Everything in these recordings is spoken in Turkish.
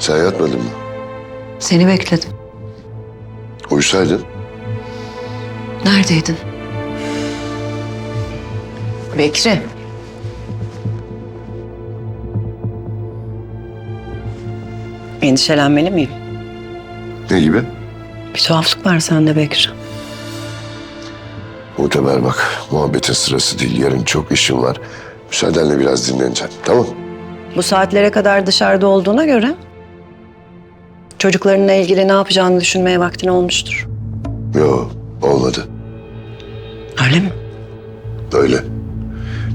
Sen yatmadın mı? Seni bekledim. Uyusaydın. Neredeydin? Bekri. Endişelenmeli miyim? Ne gibi? Bir tuhaflık var sende Bekri. Muteber bak, muhabbetin sırası değil. Yarın çok işim var. Müsaadenle biraz dinleneceğim, tamam Bu saatlere kadar dışarıda olduğuna göre... ...çocuklarınla ilgili ne yapacağını düşünmeye vaktin olmuştur. Yo, olmadı. Öyle mi? Öyle.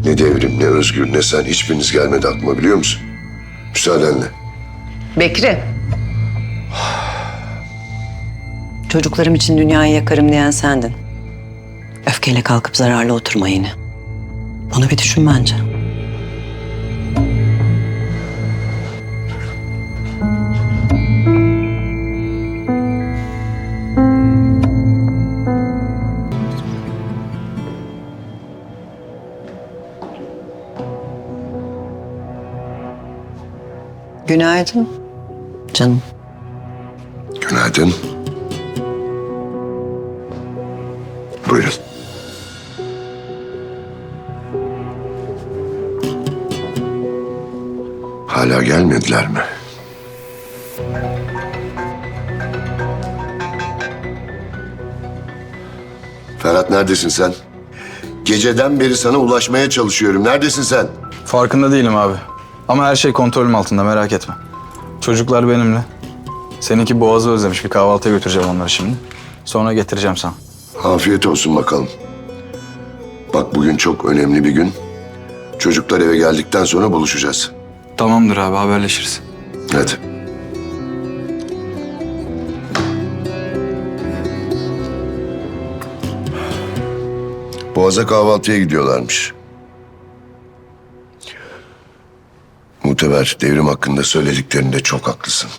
Ne devrim, ne özgür, ne sen hiçbiriniz gelmedi aklıma biliyor musun? Müsaadenle. Bekri. Çocuklarım için dünyayı yakarım diyen sendin. Öfkeyle kalkıp zararlı oturma yine. Bunu bir düşün bence. Günaydın. Canım. Günaydın. Buyurun. Hala gelmediler mi? Ferhat neredesin sen? Geceden beri sana ulaşmaya çalışıyorum. Neredesin sen? Farkında değilim abi. Ama her şey kontrolüm altında merak etme. Çocuklar benimle. Seninki boğazı özlemiş. Bir kahvaltıya götüreceğim onları şimdi. Sonra getireceğim sana. Afiyet olsun bakalım. Bak bugün çok önemli bir gün. Çocuklar eve geldikten sonra buluşacağız. Tamamdır abi haberleşiriz. Hadi. Boğaz'a kahvaltıya gidiyorlarmış. Muteber devrim hakkında söylediklerinde çok haklısın.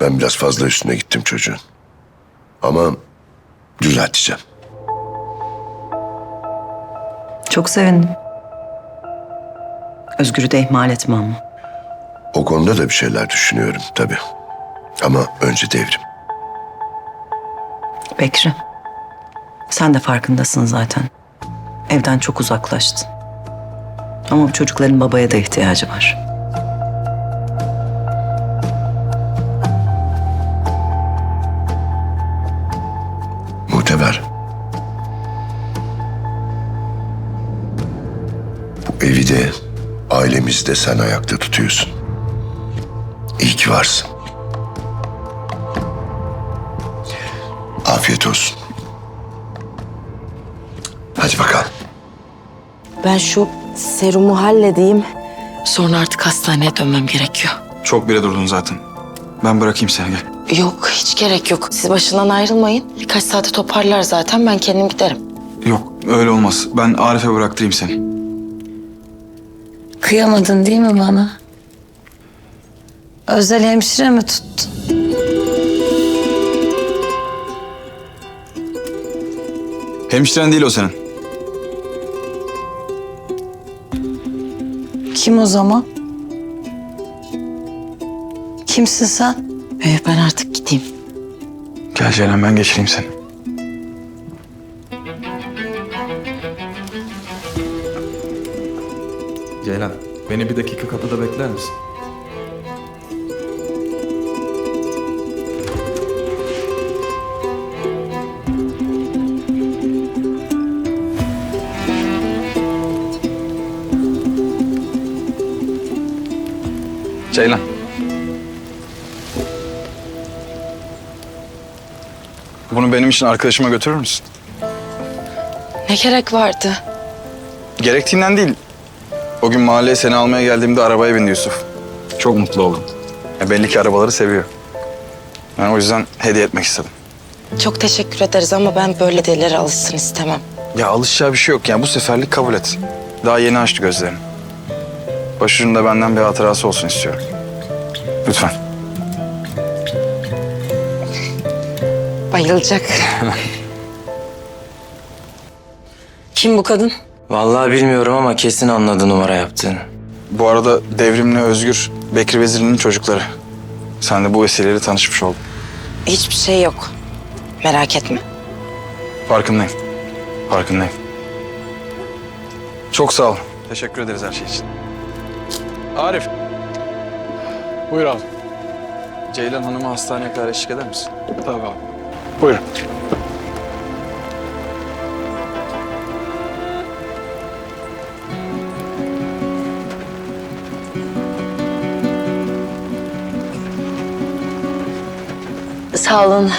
Ben biraz fazla üstüne gittim çocuğun. Ama düzelteceğim. Çok sevindim. Özgür'ü de ihmal etme ama. O konuda da bir şeyler düşünüyorum tabii. Ama önce devrim. Bekri. Sen de farkındasın zaten. Evden çok uzaklaştın. Ama bu çocukların babaya da ihtiyacı var. Muteber. Bu evi de ailemizi de sen ayakta tutuyorsun. İyi ki varsın. Afiyet olsun. Hadi bakalım. Ben şu serumu halledeyim. Sonra artık hastaneye dönmem gerekiyor. Çok bile durdun zaten. Ben bırakayım seni gel. Yok hiç gerek yok. Siz başından ayrılmayın. Birkaç saate toparlar zaten ben kendim giderim. Yok öyle olmaz. Ben Arif'e bıraktırayım seni. Kıyamadın değil mi bana? Özel hemşire mi tuttun? Hemşiren değil o senin. Kim o zaman? Kimsin sen? Ee, ben artık gideyim. Gel Ceylan ben geçireyim seni. Ceylan, beni bir dakika kapıda bekler misin? Ceylan. Bunu benim için arkadaşıma götürür müsün? Ne gerek vardı? Gerektiğinden değil. O gün mahalleye seni almaya geldiğimde arabaya bindi Yusuf. Çok mutlu oldum. Ya belli ki arabaları seviyor. Ben o yüzden hediye etmek istedim. Çok teşekkür ederiz ama ben böyle delilere alışsın istemem. Ya alışacağı bir şey yok yani bu seferlik kabul et. Daha yeni açtı gözlerini. Başucunda benden bir hatırası olsun istiyorum. Lütfen. Bayılacak. Kim bu kadın? Vallahi bilmiyorum ama kesin anladı numara yaptığını. Bu arada Devrim'le Özgür, Bekri Vezir'in çocukları. Sen de bu vesileyle tanışmış oldun. Hiçbir şey yok. Merak etme. Farkındayım. Farkındayım. Çok sağ ol. Teşekkür ederiz her şey için. Arif. Buyur abi. Ceylan Hanım'ı hastaneye kadar eşlik eder misin? Tabii abi. Buyurun. Sağ olun.